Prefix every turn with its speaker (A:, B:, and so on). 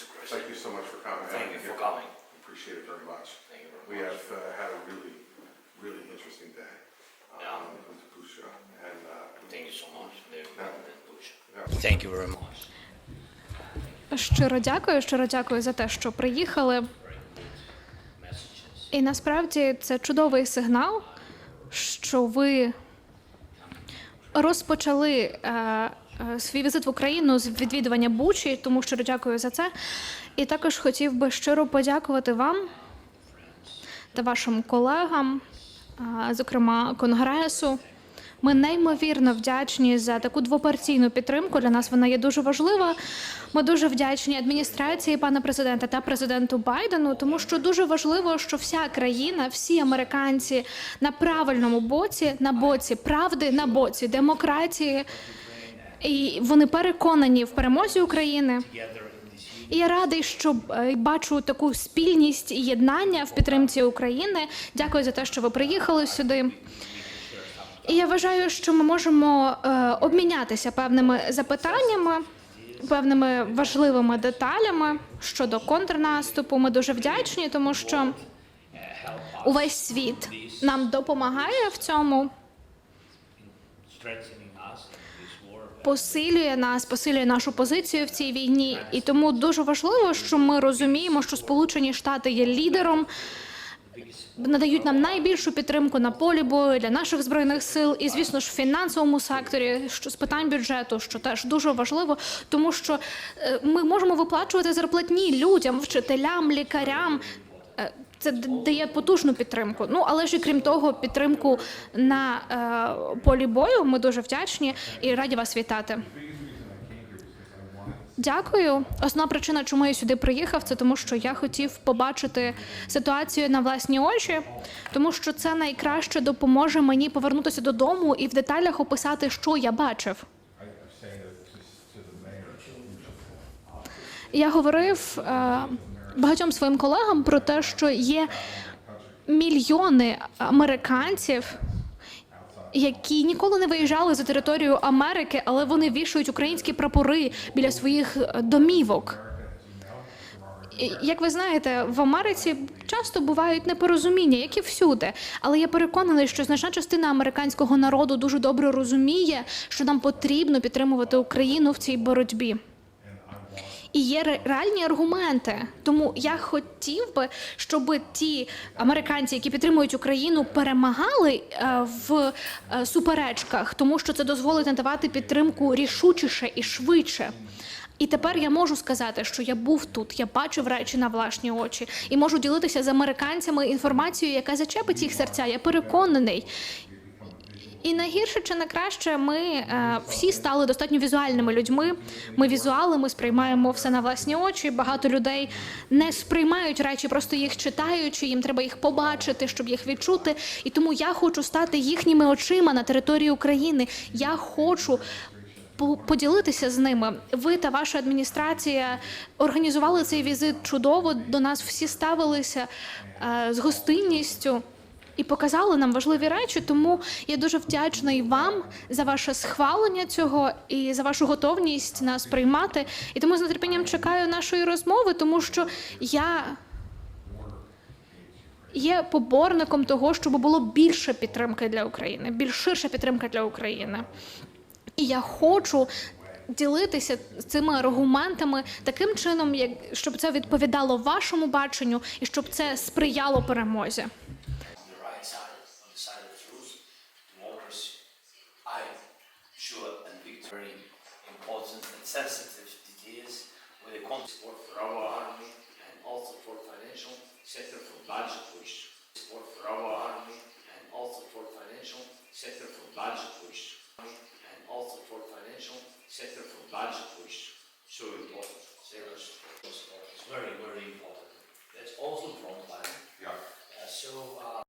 A: Mr.
B: Chris.
A: Thank
B: you so much for coming.
A: Thank you for coming.
B: Appreciate it very much.
A: Thank you
B: We
A: very much.
B: have uh, had a really, really interesting day.
A: um, Yeah.
B: Um, with Busha and, uh,
A: Thank you so much. Very
B: Yeah.
A: well.
B: Yeah.
A: Thank you very much.
C: Щиро дякую, щиро дякую за те, що приїхали.
A: Messages.
C: І насправді це чудовий сигнал, що ви розпочали е, е, свій візит в Україну з відвідування Бучі, тому щиро дякую за це. І також хотів би щиро подякувати вам та вашим колегам, е, зокрема Конгресу. Ми неймовірно вдячні за таку двопартійну підтримку. Для нас вона є дуже важлива. Ми дуже вдячні адміністрації пана президента та президенту Байдену, тому що дуже важливо, що вся країна, всі американці на правильному боці, на боці правди, на боці демократії. І вони переконані в перемозі України. І я радий, що е, бачу таку спільність і єднання в підтримці України. Дякую за те, що ви приїхали сюди. І я вважаю, що ми можемо е, обмінятися певними запитаннями, певними важливими деталями щодо контрнаступу. Ми дуже вдячні, тому що увесь світ нам допомагає в цьому. Посилює нас, посилює нашу позицію в цій війні. І тому дуже важливо, що ми розуміємо, що Сполучені Штати є лідером. Надають нам найбільшу підтримку на полі бою для наших збройних сил, і звісно ж в фінансовому секторі, що з питань бюджету, що теж дуже важливо, тому що е, ми можемо виплачувати зарплатні людям, вчителям, лікарям. Це дає потужну підтримку. Ну але ж і крім того, підтримку на е, полі бою. Ми дуже вдячні і раді вас вітати. Дякую. Основна причина, чому я сюди приїхав, це тому, що я хотів побачити ситуацію на власні очі, тому що це найкраще допоможе мені повернутися додому і в деталях описати, що я бачив. Я говорив е, багатьом своїм колегам про те, що є мільйони американців, які ніколи не виїжджали за територію Америки, але вони вішають українські прапори біля своїх е, домівок. Як ви знаєте, в Америці часто бувають непорозуміння, як і всюди. Але я переконаний, що значна частина американського народу дуже добре розуміє, що нам потрібно підтримувати Україну в цій боротьбі. І є реальні аргументи. Тому я хотів би, щоб ті американці, які підтримують Україну, перемагали е, в е, суперечках, тому що це дозволить надавати підтримку рішучіше і швидше. І тепер я можу сказати, що я був тут, я бачив речі на власні очі і можу ділитися з американцями інформацією, яка зачепить їх серця. Я переконаний. І найгірше чи не краще, ми е, всі стали достатньо візуальними людьми. Ми візуали, ми сприймаємо все на власні очі. Багато людей не сприймають речі, просто їх читаючи. Їм треба їх побачити, щоб їх відчути. І тому я хочу стати їхніми очима на території України. Я хочу. по- Поділитися з ними. Ви та ваша адміністрація організували цей візит чудово. До нас всі ставилися е, з гостинністю і показали нам важливі речі. Тому я дуже вдячна і вам за ваше схвалення цього і за вашу готовність нас приймати. І тому з нетерпінням чекаю нашої розмови, тому що я. Є поборником того, щоб було більше підтримки для України, більш ширша підтримка для України. І я хочу ділитися цими аргументами таким чином, як щоб це відповідало вашому баченню і щоб це сприяло перемозі.
A: Sure and victory very important and sensitive details with the context support for our army and also for financial sector for budget push. Support for our army and also for financial sector for budget push. And also for financial sector for budget push. So important. Serious support. It's very, very important. That's also frontline.
B: Yeah.
A: Uh, so uh,